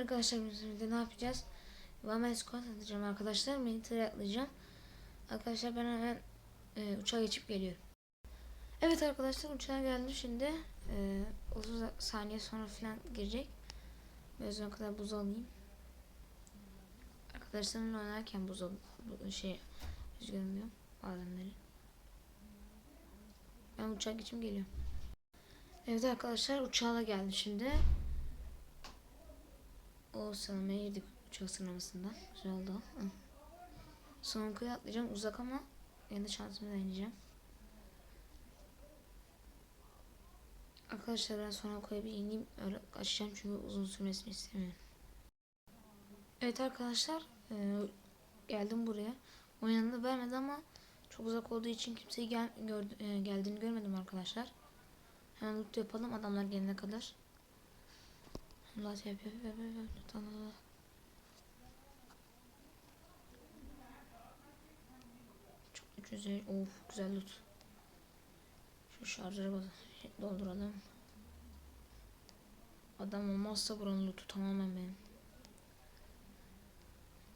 arkadaşlar bizim de ne yapacağız? One squat atacağım arkadaşlar. Military atlayacağım. Arkadaşlar ben hemen e, uçağa geçip geliyorum. Evet arkadaşlar uçağa geldim şimdi. E, 30 saniye sonra falan girecek. Biraz o kadar buz alayım. Arkadaşlarımla oynarken buz al bu şey üzgünüm bazenleri. Ben uçağa geçim geliyorum. Evet arkadaşlar uçağa geldim şimdi. O sıralamaya girdik uçak sıralamasında. Güzel oldu. Son kıyı atlayacağım uzak ama yine şansımı deneyeceğim. Arkadaşlar ben sonra koya bir ineyim öyle açacağım çünkü uzun sürmesini istemiyorum. Evet arkadaşlar e, geldim buraya. Oyununu vermedi ama çok uzak olduğu için kimseyi gel, gördü, e, geldiğini görmedim arkadaşlar. Hemen loot yapalım adamlar gelene kadar. Yap yap yap. Tamam. Çok güzel. Of güzel loot. Şu şarjları dolduralım. Adam olmazsa buranın lootu tamamen benim.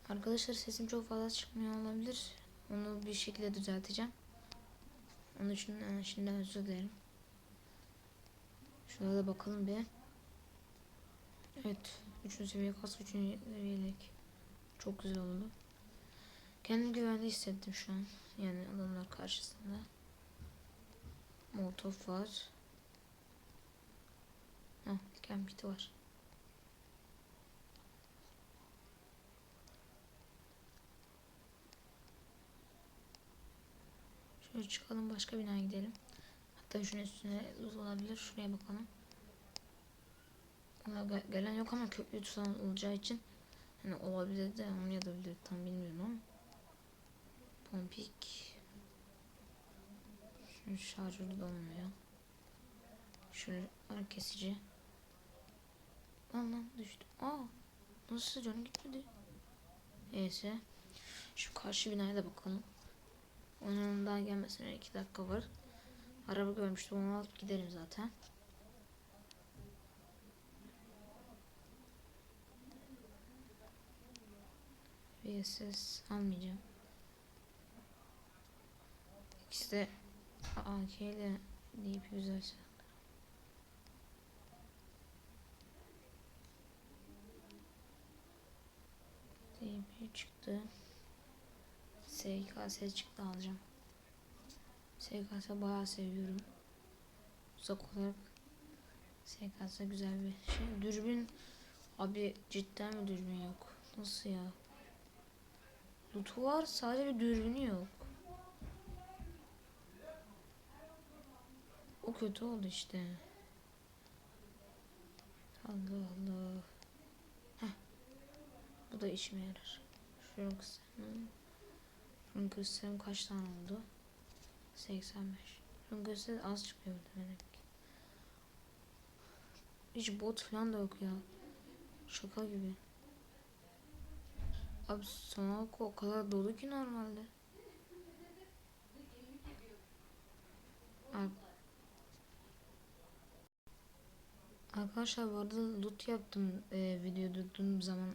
Arkadaşlar sesim çok fazla çıkmıyor olabilir. Onu bir şekilde düzelteceğim. Onun için e, şimdiden özür dilerim. Şurada da bakalım bir. Evet. Üçüncü seviye kas, üçüncü seviyelik. Çok güzel oldu. Kendimi güvende hissettim şu an. Yani adamlar karşısında. Molotov var. Hah, kempiti var. Şöyle çıkalım başka binaya gidelim. Hatta şunun üstüne olabilir. Şuraya bakalım. Gelen yok ama köprü tutan olacağı için hani olabilir de olmayabilir tam bilmiyorum ama. Pompik. Şunun şarjörü de olmuyor. Şunu ara kesici. Lan lan düştü. Aa nasıl canı gitmedi. Neyse. Şu karşı binaya da bakalım. Onun daha gelmesine iki dakika var. Araba görmüştüm onu alıp giderim zaten. VSS almayacağım. İkisi de AK ile DP güzel silahlar. DP çıktı. SKS çıktı alacağım. SKS bayağı seviyorum. Uzak olarak SKS güzel bir şey. Dürbün abi cidden mi dürbün yok? Nasıl ya? Lootu var sadece bir dürbünü yok. O kötü oldu işte. Allah Allah. Heh. Bu da işime yarar. Şunu kısayım. Şunu kısayım kaç tane oldu? 85. Şunu kısayım az çıkıyor demek. Hiç bot falan da yok ya. Şaka gibi. Abi sonra o kadar dolu ki normalde. Ar- Arkadaşlar bu arada loot yaptım e, video durduğum zaman.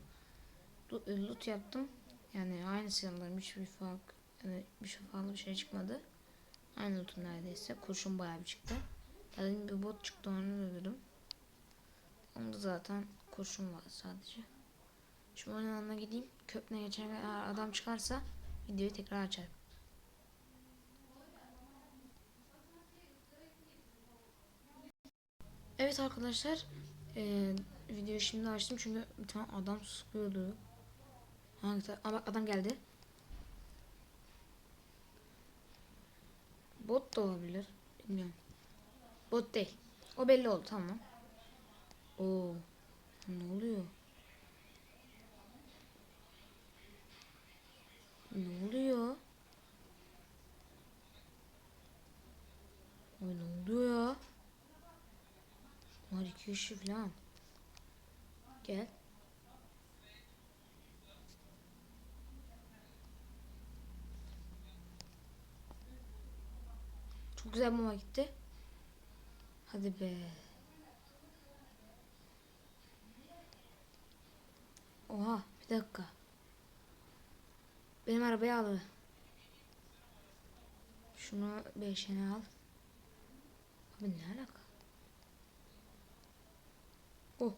E, loot yaptım. Yani aynı silahlarım hiçbir fark yani bir şey farklı bir şey çıkmadı. Aynı loot'un neredeyse. Kurşun bayağı bir çıktı. Yani bir bot çıktı onu öldürdüm. Onda zaten kurşun var sadece Şimdi onun yanına gideyim. Köprüne geçen adam çıkarsa videoyu tekrar açarım. Evet arkadaşlar. Ee, videoyu şimdi açtım çünkü bir tane adam sıkıyordu. Hangi bak adam geldi. Bot da olabilir. Bilmiyorum. Bot değil. O belli oldu tamam. Oo. Ne oluyor? Ne oluyor? Ay ne oluyor ya? Var iki kişi falan. Gel. Çok güzel bomba gitti. Hadi be. Bir dakika. Benim arabayı al. Şunu beşene al. Abi ne alaka? Oh.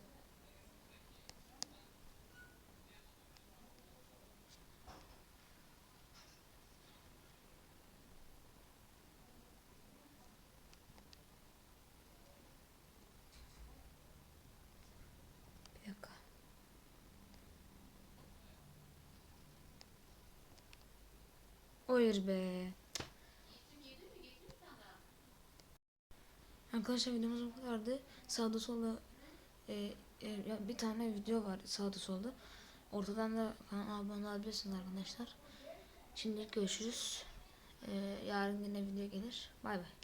Bir dakika. Hayır be. Arkadaşlar videomuz bu kadardı. Sağda solda e, e, bir tane video var sağda solda. Ortadan da kanala abone olabilirsiniz arkadaşlar. Şimdilik görüşürüz. E, yarın yine video gelir. Bay bay.